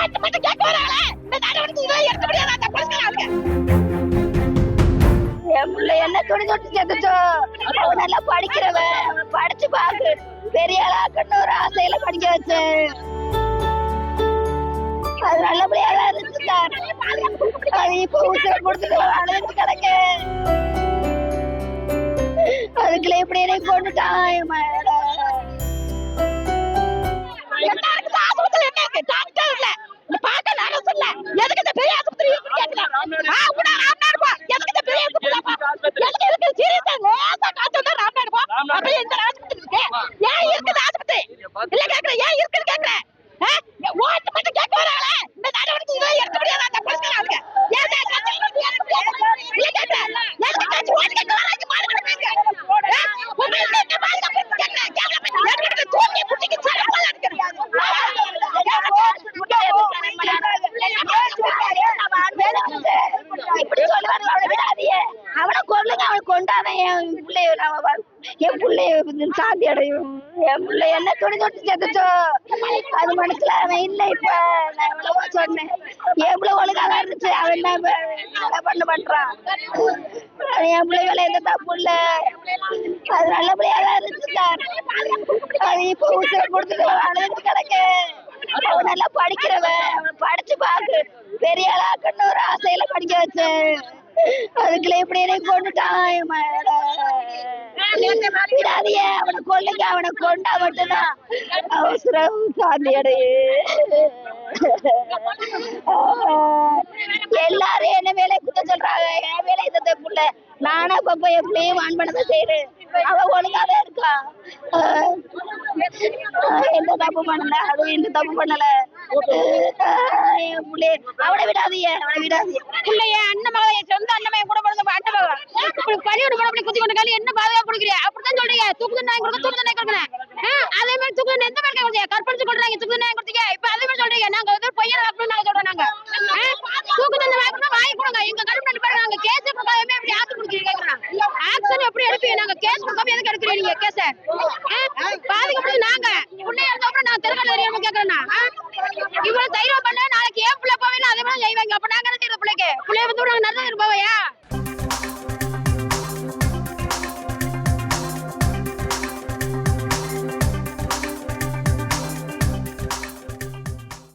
மட்டும் கேட்க வராங்களே இந்த நடவடிக்கை இதெல்லாம் எடுக்க முடியாது? அந்த என் பிள்ளை என்ன துணி தொட்டு சேர்த்துச்சோ அவன் நல்லா படிக்கிறவன். படிச்சு பாக்கு. பெரிய ஆளாக்கன்னு ஒரு ஆசையில படிக்க வச்சேன். அது நல்லபடியா தான் இருந்துச்சு சார். அது இப்போ உசுர கொடுத்துட்டு அழுது கிடக்கு அதுக்குள்ள இப்படி போட்டுட்டான் I'm not. How would என் பிள்ளைய நாம என் பிள்ளைய கொஞ்சம் சாந்தி அடையும் என் பிள்ளை என்ன துணி தொட்டு செத்துச்சோ அது மனசுல அவன் இல்ல இப்ப. நான் எவ்வளவோ சொன்னேன். என் பிள்ளை ஒழுங்காக இருந்துச்சு. அவன் என்ன பண்ண பண்றான்? அது என் வேலை எந்த தப்பு இல்ல. அது நல்லபடியா தான் இருந்துச்சு சார். அது இப்போ உசுர கொடுத்துட்டு அழுது கிடக்கு அவன் நல்லா படிக்கிறவன். அவன் படிச்சு பாக்கு பெரிய அளாக்குன்னு ஒரு ஆசையில படிக்க வச்சேன். அதுக்குள்ள இப்படி என்னை கொண்டுட்டான் அவனை கொள்ளுங்க அவனை கொண்டா மட்டும்தான். அவசரம் சாந்தி எல்லாரும் என்ன வேலை குத்த சொல்றாங்க? என் வேலை இந்த புள்ள. நானா இப்ப என் பிள்ளையும் வான் பண்ணதை செய்யறேன் அவ ஒழுங்காவே இருக்கா? எந்த தப்பு பண்ணல. அதுவும் எந்த தப்பு பண்ணல. ஆஹ் என் பிள்ளைய அவனை விடாதீங்க அவனை விடாதீங்க. பிள்ளைய தூக்குது நியாயம் கொடுக்க தூக்குது நியாயம் கொடுக்கணும் அதே மாதிரி தூக்குது எந்த மாதிரி கொடுத்தீங்க கற்பழிச்சு கொடுறாங்க தூக்குது நியாயம் கொடுத்தீங்க. இப்ப அதே மாதிரி சொல்றீங்க. நாங்க வந்து பையனை வாக்கணும் நாங்க சொல்றோம் நாங்க. தூக்குது அந்த தண்டனை வாங்கி கொடுங்க. எங்க கருப்பு பாருங்க நாங்க கேஸ் கொடுக்காம எப்படி ஆத்து கொடுக்குறீங்க ஆக்சன் எப்படி எடுப்பீங்க நாங்க? கேஸ் கொடுக்காம எதுக்கு எடுக்கிறீங்க நீங்க? கேஸ பாதுகாப்பு நாங்க. பிள்ளைய இருந்தப்பறம் நான் தெருக்கல தெரியாம கேக்குறேன்னா? இவ்வளவு தைரியம் பண்ண நாளைக்கு ஏன் பிள்ளை போவேன்னு அதே மாதிரி செய்வாங்க. அப்ப நாங்க என்ன செய்யறது பிள்ளைக்கு? பிள்ளைய வந்து நாங்க நல்லது போவையா?